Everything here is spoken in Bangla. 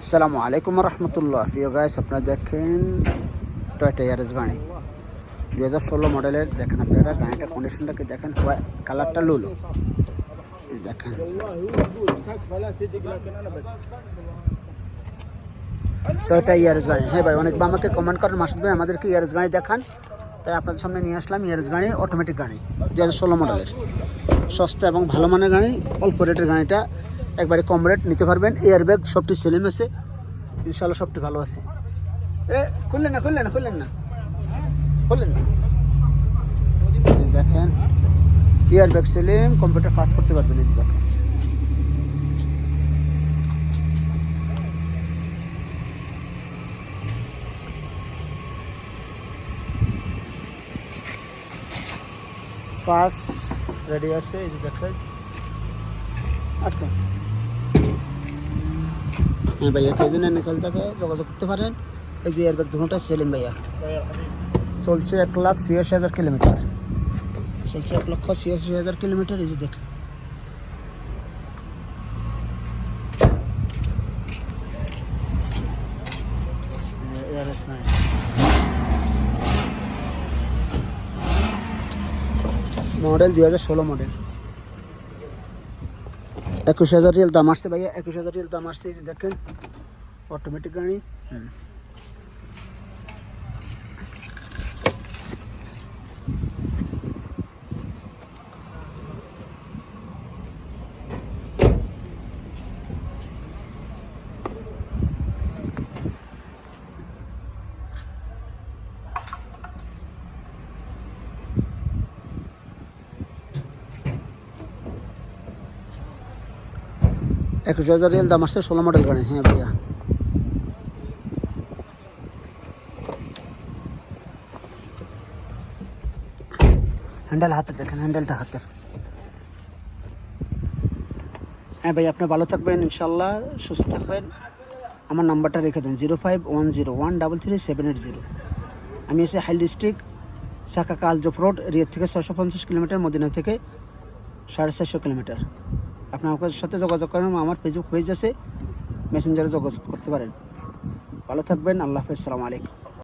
আসসালামু আলাইকুম রহমতুল্লাহ। প্রিয় গাইস আপনারা দেখেন টয়টা ইয়ারেস গাড়ি দু হাজার ষোলো মডেলের দেখেন আপনারা, গাড়িটার কন্ডিশনটাকে দেখেন? কালারটা লুলো দেখেন। টয়টা ইয়ারেস গাড়ি হ্যাঁ ভাই, অনেক আমাকে কমেন্ট করেন, মাসুদ ভাই আমাদেরকে ইয়ারেস গাড়ি দেখান? তাই আপনাদের সামনে নিয়ে আসলাম ইয়ারেস গাড়ি অটোমেটিক গাড়ি দু হাজার ষোলো মডেলের। সস্তা এবং ভালো মানের গাড়ি, অল্প রেটের গাড়িটা। একবারে কম রেট নিতে পারবেন এয়ার ব্যাগ সবটি সেলিম আছে। ইনশাল্লাহ সবটি ভালো আছে। এ, খুললেন না খুললেন না খুললেন না। খুললেন না। দেখেন air bag Selim computer pass করতে পারবেন এই দেখেন। পাস রেডি আছে, এই যে দেখেন। আটকা হ্যাঁ ভাইয়া কেদিনে নিকাল থেকে যোগাযোগ করতে পারেন। এই যে এয়ারব্যাগ দুটোটা সেলিম ভাইয়া। চলছে এক লাখ ছিয়াশি হাজার কিলোমিটার। চলছে এক লক্ষ ছিয়াশি হাজার কিলোমিটার, এই যে নয়। মডেল দুই হাজার ষোলো মডেল। একুশ হাজার রিয়াল দাম আসছে ভাইয়া, একুশ হাজার রিয়াল দাম আসছে দেখেন অটোমেটিক গাড়ি হুম। একুশ হাজার রিয়াল দাম আসছে, ষোলো মডেল গাড়ি। হ্যাঁ ভাইয়া। হ্যান্ডেল হাতে দেখেন হ্যান্ডেলটা হাতের। হ্যাঁ ভাই আপনি ভালো থাকবেন ইনশাল্লাহ সুস্থ থাকবেন। আমার নাম্বারটা রেখে দেন, zero five one zero one double three seven eight zero. আমি এসে হাইল ডিস্ট্রিক্ট সাকা কালজফ রোড, রিয়াদ থেকে ছশো পঞ্চাশ কিলোমিটার, মদিনা থেকে সাড়ে চারশো কিলোমিটার। আপনি আমার সাথে যোগাযোগ করেন, আমার ফেসবুক পেজ আছে মেসেঞ্জারে যোগাযোগ করতে পারেন। ভালো থাকবেন, আল্লাহ হাফেজ, সালাম আলাইকুম।